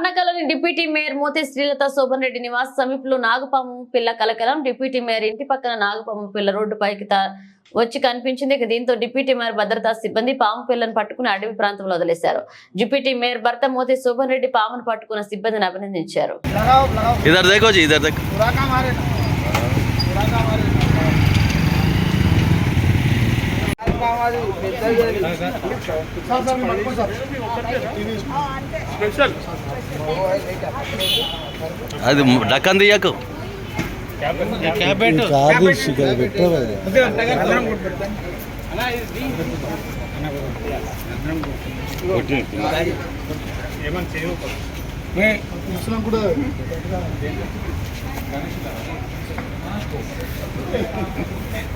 అన్నకలోని deputy mayor Mothe Srilatha Shobhan Reddy నివాస సమీపంలో నాగపాము పిల్ల కలకలం డిప్యూటీ మేయర్ ఇంటి పక్కన నాగపాము పిల్ల రోడ్డుపైకి వచ్చి కనిపించింది ఇక దీంతో డిప్యూటీ మేయర్ భద్రతా సిబ్బంది పాము పిల్లను పట్టుకుని అడవి ప్రాంతంలో వదిలేశారు డిప్యూటీ మేయర్ భర్త మోతే శోభన్ రెడ్డి పామును పట్టుకున్న సిబ్బందిని అభినందించారు స్పెషల్ అది డక్కంది ఇయ్యకు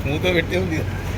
మూత పెట్టే ఉంది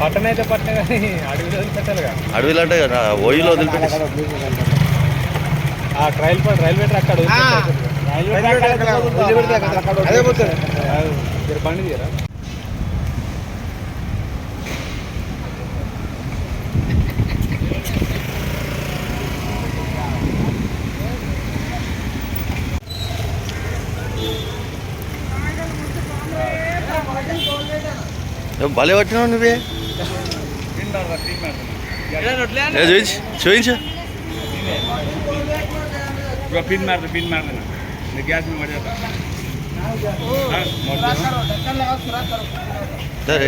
పట్టణ అయితే పట్టణ కానీ అడవిలో పెట్టాలిగా అడవిలో అంటే ఒయ్యిలో వదిలిపెట్టి ఆ ట్రైల్ రైల్వే ట్రాక్ అక్కడ రైల్వే ట్రాక్ అదే పోతుంది మీరు బండి తీయరా? భలే పట్టినావు నువ్వే. ए जोइन्छ छोइन्छ पिन मार्दा पिन मार्दैन ग्यासमा गरेर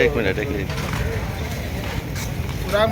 एक मिनट एक मिनट पुरा